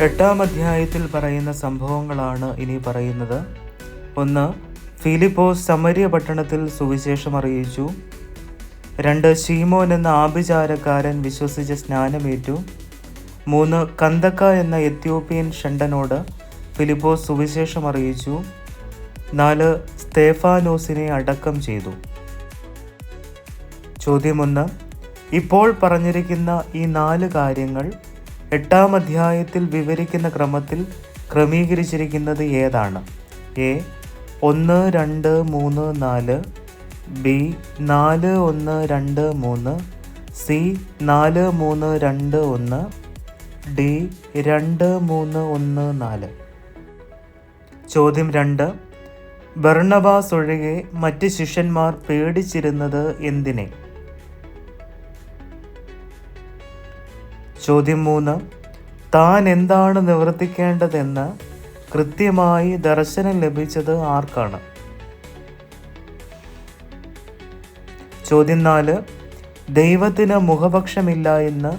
എട്ടാം അധ്യായത്തിൽ പറയുന്ന സംഭവങ്ങളാണ് ഇനി പറയുന്നത്. ഒന്ന് ഫിലിപ്പോസ് സമരിയ പട്ടണത്തിൽ സുവിശേഷം അറിയിച്ചു. രണ്ട് ഷീമോൻ എന്ന ആഭിചാരക്കാരൻ വിശ്വസിച്ച് സ്നാനമേറ്റു. മൂന്ന് കന്തക്ക എന്ന എത്യോപ്യൻ ഷണ്ടനോട് ഫിലിപ്പോസ് സുവിശേഷം അറിയിച്ചു. നാല് സ്തേഫാനോസിനെ അടക്കം ചെയ്തു. ചോദ്യമൊന്ന് ഇപ്പോൾ പറഞ്ഞിരിക്കുന്ന ഈ നാല് കാര്യങ്ങൾ എട്ടാം അധ്യായത്തിൽ വിവരിക്കുന്ന ക്രമത്തിൽ ക്രമീകരിച്ചിരിക്കുന്നത് ഏതാണ്? എ ഒന്ന് രണ്ട് മൂന്ന് നാല് ബി നാല് ഒന്ന് രണ്ട് മൂന്ന് സി നാല് മൂന്ന് രണ്ട് ഒന്ന് ഡി രണ്ട് മൂന്ന് ഒന്ന് നാല്. ചോദ്യം രണ്ട് ബർണബാസ് ഒഴികെ മറ്റ് ശിഷ്യന്മാർ പേടിച്ചിരുന്നത് എന്തിനെ? ചോദ്യം മൂന്ന്. താൻ എന്താണ് നിവർത്തിക്കേണ്ടതെന്ന് കൃത്യമായി ദർശനം ലഭിച്ചത് ആർക്കാണ്? ചോദ്യം നാല്. ദൈവത്തിന് മുഖപക്ഷമില്ല എന്ന്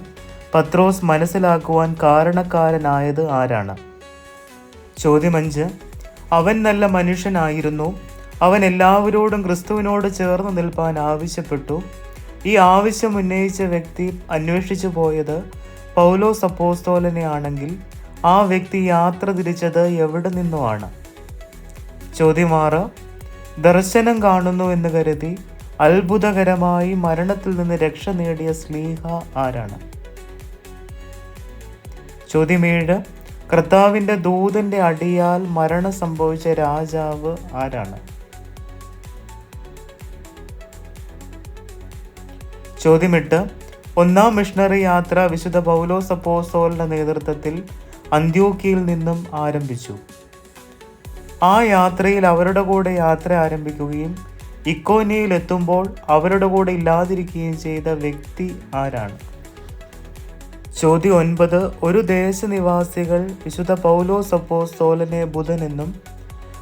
പത്രോസ് മനസ്സിലാക്കുവാൻ കാരണക്കാരനായത് ആരാണ്? ചോദ്യം അഞ്ച്. അവൻ നല്ല മനുഷ്യനായിരുന്നു. അവൻ എല്ലാവരോടും ക്രിസ്തുവിനോട് ചേർന്ന് നിൽപ്പാൻ ആവശ്യപ്പെട്ടു. ഈ ആവശ്യം ഉന്നയിച്ച വ്യക്തി അന്വേഷിച്ചു പോയത് പൗലോസ് സപ്പോസ്തോലനെ ആണെങ്കിൽ ആ വ്യക്തി യാത്ര തിരിച്ചത് എവിടെ നിന്നുമാണ്? ചോദ്യം ദർശനം കാണുന്നു എന്ന് കരുതി അത്ഭുതകരമായി മരണത്തിൽ നിന്ന് രക്ഷ നേടിയ സ്ലീഹ ആരാണ്? ചോദ്യം ഏഴ്. കർത്താവിന്റെ ദൂതന്റെ അടിയാൽ മരണം സംഭവിച്ച രാജാവ് ആരാണ്? ചോദ്യം എട്ട്. ഒന്നാം മിഷണറി യാത്ര വിശുദ്ധ പൗലോസ് അപ്പോസ്തോലിന്റെ നേതൃത്വത്തിൽ അന്ത്യോക്കിയിൽ നിന്നും ആരംഭിച്ചു. ആ യാത്രയിൽ അവരുടെ കൂടെ യാത്ര ആരംഭിക്കുകയും ഇക്കോനിയയിൽ എത്തുമ്പോൾ അവരുടെ കൂടെ ഇല്ലാതിരിക്കുകയും ചെയ്ത വ്യക്തി ആരാണ്? ചോദ്യം ഒൻപത് ഒരു ദേശനിവാസികൾ വിശുദ്ധ പൗലോസ് അപ്പോസ്തോലനെ ബുധൻ എന്നും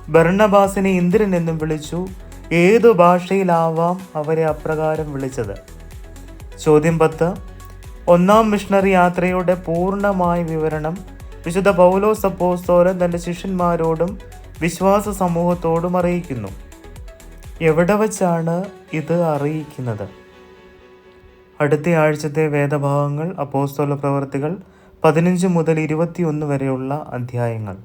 ബർണബാസിനെ ഇന്ദ്രൻ എന്നും വിളിച്ചു. ഏതു ഭാഷയിലാവാം അവരെ അപ്രകാരം വിളിച്ചത്? ചോദ്യം പത്ത്. ഒന്നാം മിഷണറി യാത്രയുടെ പൂർണമായ വിവരണം വിശുദ്ധ പൗലോസ് അപ്പോസ്തോലൻ തന്റെ ശിഷ്യന്മാരോടും വിശ്വാസ സമൂഹത്തോടും അറിയിക്കുന്നു. എവിടെ വച്ചാണ് ഇത് അറിയിക്കുന്നത്? അടുത്ത ആഴ്ചത്തെ വേദഭാഗങ്ങൾ അപ്പോസ്തോല പ്രവർത്തികൾ പതിനഞ്ച് മുതൽ ഇരുപത്തിയൊന്ന് വരെയുള്ള അധ്യായങ്ങൾ.